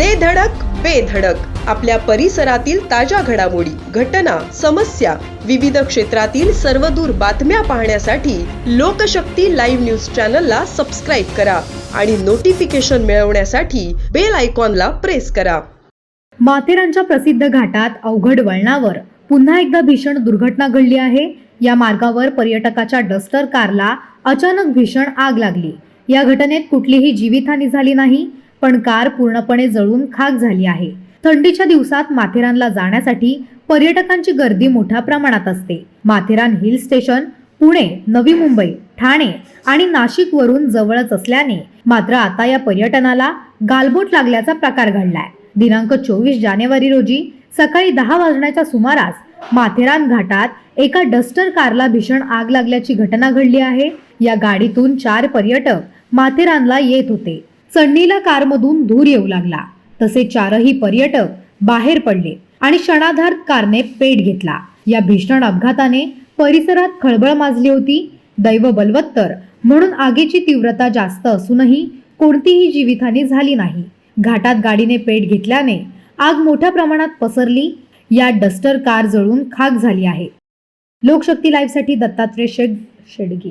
दे धडक बेधडक आपल्या परिसरातील ताज्या घडामोडी घटना समस्या विविध क्षेत्रातील सर्वदूर बातम्या पाहण्यासाठी लोकशक्ती लाईव्ह न्यूज चॅनलला सबस्क्राईब करा आणि नोटिफिकेशन मिळवण्यासाठी बेल आयकॉनला प्रेस करा. माथेरानच्या प्रसिद्ध घाटात अवघड वळणावर पुन्हा एकदा भीषण दुर्घटना घडली आहे. या मार्गावर पर्यटकाच्या डस्टर कारला अचानक भीषण आग लागली. या घटनेत कुठलीही जीवितहानी झाली नाही. पण कार पूर्णपणे जळून खाक झाली आहे. थंडीच्या दिवसात माथेरानला जाण्यासाठी पर्यटकांची गर्दी मोठ्या प्रमाणात असते. माथेरान हिल स्टेशन पुणे नवी मुंबई ठाणे आणि नाशिक वरून जवळच असल्याने मात्र आता या पर्यटनाला गालबोट लागल्याचा प्रकार घडलाय. दिनांक चोवीस जानेवारी रोजी सकाळी दहा वाजण्याच्या सुमारास माथेरान घाटात एका डस्टर कारला भीषण आग लागल्याची घटना घडली आहे. या गाडीतून चार पर्यटक माथेरानला येत होते. चढणीला कारमधून धूर येऊ लागला. तसे चारही पर्यटक बाहेर पडले आणि क्षणाधार कारने पेट घेतला. या भीषण अपघाताने परिसरात खळबळ माजली होती. दैव बलवत्तर म्हणून आगीची तीव्रता जास्त असूनही कोणतीही जीवितहानी झाली नाही. घाटात गाडीने पेट घेतल्याने आग मोठ्या प्रमाणात पसरली. या डस्टर कार जळून खाक झाली आहे. लोकशक्ती लाईव्हसाठी दत्तात्रय शेड शेडगी.